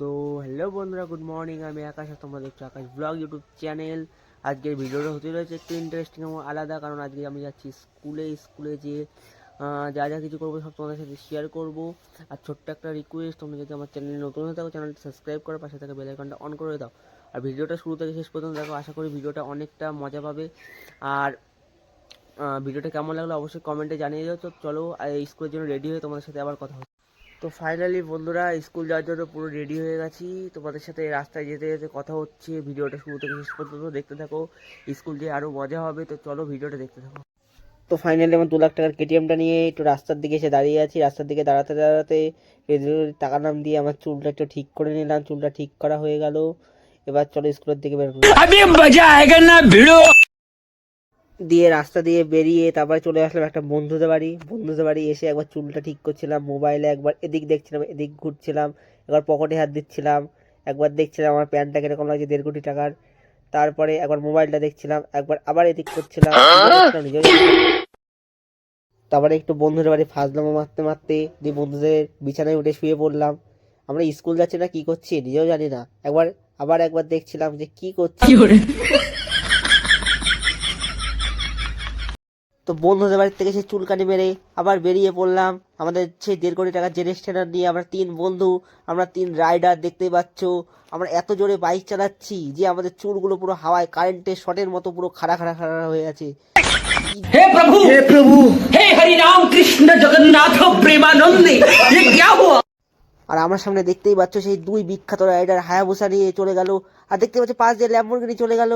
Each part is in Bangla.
তো হ্যালো বন্ধুরা গুড মর্নিং আমি আকাশ আর তোমরা দেখছ আকাশ ব্লগ ইউটিউব চ্যানেল আজকের ভিডিওটা হতে রয়েছে একটু ইন্টারেস্টিং এবং আলাদা, কারণ আজকে আমি যাচ্ছি স্কুলে। স্কুলে যে যা যা কিছু করব সব তোমাদের সাথে শেয়ার করব। আর ছোট্ট একটা রিকোয়েস্ট তোমরা যদি আমার চ্যানেলে নতুন হয়ে থাকো চ্যানেলটা সাবস্ক্রাইব করো, পাশে থাকা বেল আইকনটা অন করে দাও। আর ভিডিওটা শুরু থেকে শেষ পর্যন্ত দেখো, আশা করি ভিডিওটা অনেকটা মজা পাবে। আর ভিডিওটা কেমন লাগল অবশ্যই কমেন্টে জানিয়ে দাও। তো চলো স্কুলের জন্য রেডি হয়ে তোমাদের সাথে আবার কথা তো ফাইনালি বন্ধুরা স্কুল যাওয়ার জন্য পুরো রেডি হয়ে গেছি। তোমাদের সাথে রাস্তায় যেতে যেতে কথা হচ্ছে, ভিডিওটা শুরু থেকে শেষ পর্যন্ত দেখতে থাকো। স্কুল যেয়ে আরও মজা হবে, তো চলো ভিডিওটা দেখতে থাকো। তো ফাইনালি আমার দু লাখ টাকার কেটিএমটা নিয়ে একটু রাস্তার দিকে এসে দাঁড়িয়ে আছি। রাস্তার দিকে দাঁড়াতে দাঁড়াতে টাকা নাম দিয়ে আমার চুলটা একটু ঠিক করে নিলাম, চুলটা ঠিক করা হয়ে গেল। এবার চলো স্কুলের দিকে বের মজা না দিয়ে রাস্তা দিয়ে বেরিয়ে তারপরে চলে আসলাম একটা বন্ধুদের বাড়ি। বন্ধুদের বাড়ি এসে একবার চুলটা ঠিক করছিলাম মোবাইলে একবার এদিক দেখছিলাম, এদিক ঘুরছিলাম, একবার পকেটে হাত দিচ্ছিলাম, একবার দেখছিলাম আমার প্যান্টটা কীরকম লাগছে, দেড় কোটি টাকার। তারপরে একবার মোবাইলটা দেখছিলাম, একবার আবার এদিক করছিলাম তারপরে একটু বন্ধুদের বাড়ি ফাজলামো মারতে মারতে, দিয়ে বন্ধুদের বিছানায় উঠে শুয়ে পড়লাম। আমরা স্কুল যাচ্ছি না, কি করছি নিজেও জানি না। একবার, আবার একবার দেখছিলাম যে কি করছি। তো বন্ধুদের বাড়ির থেকে সেই চুলকানি মেরে আবার বেরিয়ে পড়লাম আমাদের সেই দেড় কোটি টাকার জেনে স্ট্যান্ডার নিয়ে আমরা তিন বন্ধু আমরা তিন রাইডার দেখতেই পাচ্ছ আমরা এত জোরে বাইক চালাচ্ছি যে আমাদের চুলগুলো পুরো হাওয়ায় কারেন্টের শটের মতো পুরো খাড়া খাড়া খাড়া হয়ে আছে हे प्रभु हे प्रभु हे हरि राम कृष्ण जगन्नाथ प्रेमानंद ये क्या हुआ আর আমার সামনে দেখতেই পাচ্ছ সেই দুই বিখ্যাত রাইডার হায়াবুসা নিয়ে চলে গেল আর দেখতে পাচ্ছ পাঁচ দিয়ে ল্যাম্বরগিনি চলে গেল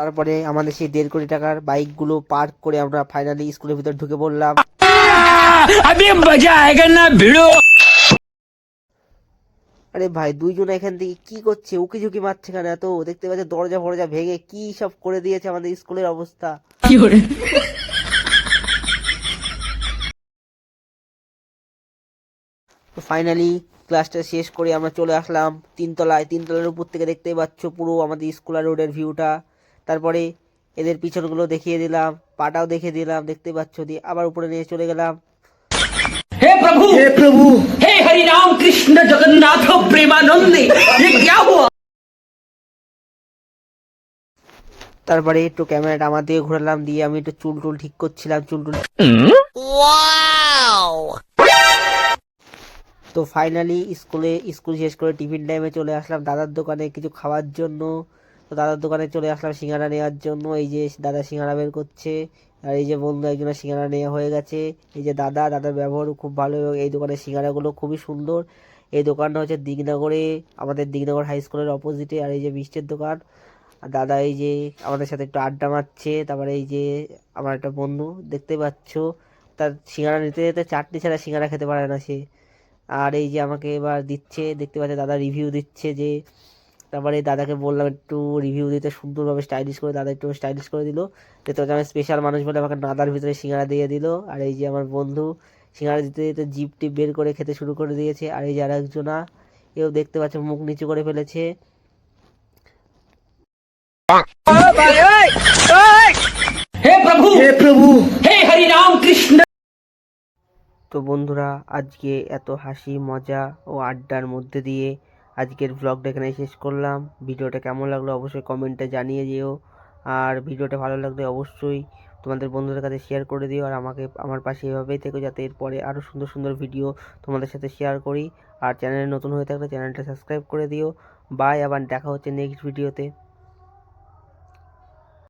তারপরে আমাদের সেই দেড় কোটি টাকার বাইকগুলো পার্ক করে আমরা ফাইনালি স্কুলের ভিতর ঢুকে পড়লাম। আরে ভাই দুইজন এখান থেকে কি করছে? উকি ঝুঁকি মারছে কেন এত? দেখতে পাচ্ছে দরজা ফরজা ভেঙে কি সব করে দিয়েছে আমাদের স্কুলের অবস্থা। কি করে? ফাইনালি ক্লাসটা শেষ করে আমরা চলে আসলাম। তিনতলায় তিনতলার উপর থেকে দেখতেই পাচ্ছ পুরো আমাদের স্কুলার রোডের ভিউটা তারপরে এদের পিছনগুলো দেখিয়ে দিলাম পাটাও দেখিয়ে দিলাম দেখতে পাচ্ছ দিয়ে আবার উপরে নিয়ে চলে গেলাম। হে প্রভু! হে প্রভু! হে হরি রাম কৃষ্ণ জগন্নাথ প্রেমানন্দে তারপরে একটু ক্যামেরাটা আমার দিয়ে ঘোরালাম দিয়ে আমি একটু চুল টুল ঠিক করছিলাম চুল টুল তো ফাইনালি স্কুলে স্কুল শেষ করে টিফিন টাইমে চলে আসলাম দাদার দোকানে কিছু খাওয়ার জন্য। তো দাদার দোকানে চলে আসলাম সিঙ্গারা নেওয়ার জন্য। এই যে দাদা সিঙ্গারা বের করছে, আর এই যে বন্ধু একজনের সিঙ্গারা নেওয়া হয়ে গেছে। এই যে দাদা, দাদার ব্যবহারও খুব ভালো এবং এই দোকানের সিঙ্গারাগুলো খুবই সুন্দর। এই দোকানটা হচ্ছে দিগনগরে, আমাদের দিগনগর হাই স্কুলের অপোজিটে আর এই যে মিষ্টির দোকান। আর দাদা এই যে আমাদের সাথে একটু আড্ডা মারছে, তারপরে এই যে আমার একটা বন্ধু, দেখতে পাচ্ছ? তার সিঙ্গারা নিতে যেতে চাটনি ছাড়া সিঙ্গারা খেতে পারে না সে। আর এই যে আমাকে এবার দিচ্ছে, দেখতে পাচ্ছে দাদা রিভিউ দিচ্ছে যে তারপরে দাদাকে বললাম একটু রিভিউ দিতে সুন্দরভাবে স্টাইলিশ করে দাদা একটু স্টাইলিশ করে দিল। তো আমি স্পেশাল মানুষ বলে আমাকে নাদার ভিতরে সিঙ্গারা দিয়ে দিলো। আর এই যে আমার বন্ধু সিঙারা দিতে দিতে জিপ টিপ বের করে খেতে শুরু করে দিয়েছে। আর এই যে আর একজনা এও দেখতে পাচ্ছে মুখ নিচু করে ফেলেছে। তো বন্ধুরা আজকে এত হাসি মজা ও আড্ডার মধ্যে দিয়ে আজকের ব্লগটা এখানে শেষ করলাম। ভিডিওটা কেমন লাগল অবশ্যই কমেন্টে জানিয়ে দিও। আর ভিডিওটা ভালো লাগলে অবশ্যই তোমাদের বন্ধুদের কাছে শেয়ার করে দিও আর আমাকে, আমার পাশে এভাবেই থেকো যাতে এরপরে আরও সুন্দর সুন্দর ভিডিও তোমাদের সাথে শেয়ার করি। আর চ্যানেলে নতুন হয়ে থাকলে চ্যানেলটা সাবস্ক্রাইব করে দিও। বাই আবার দেখা হচ্ছে নেক্সট ভিডিওতে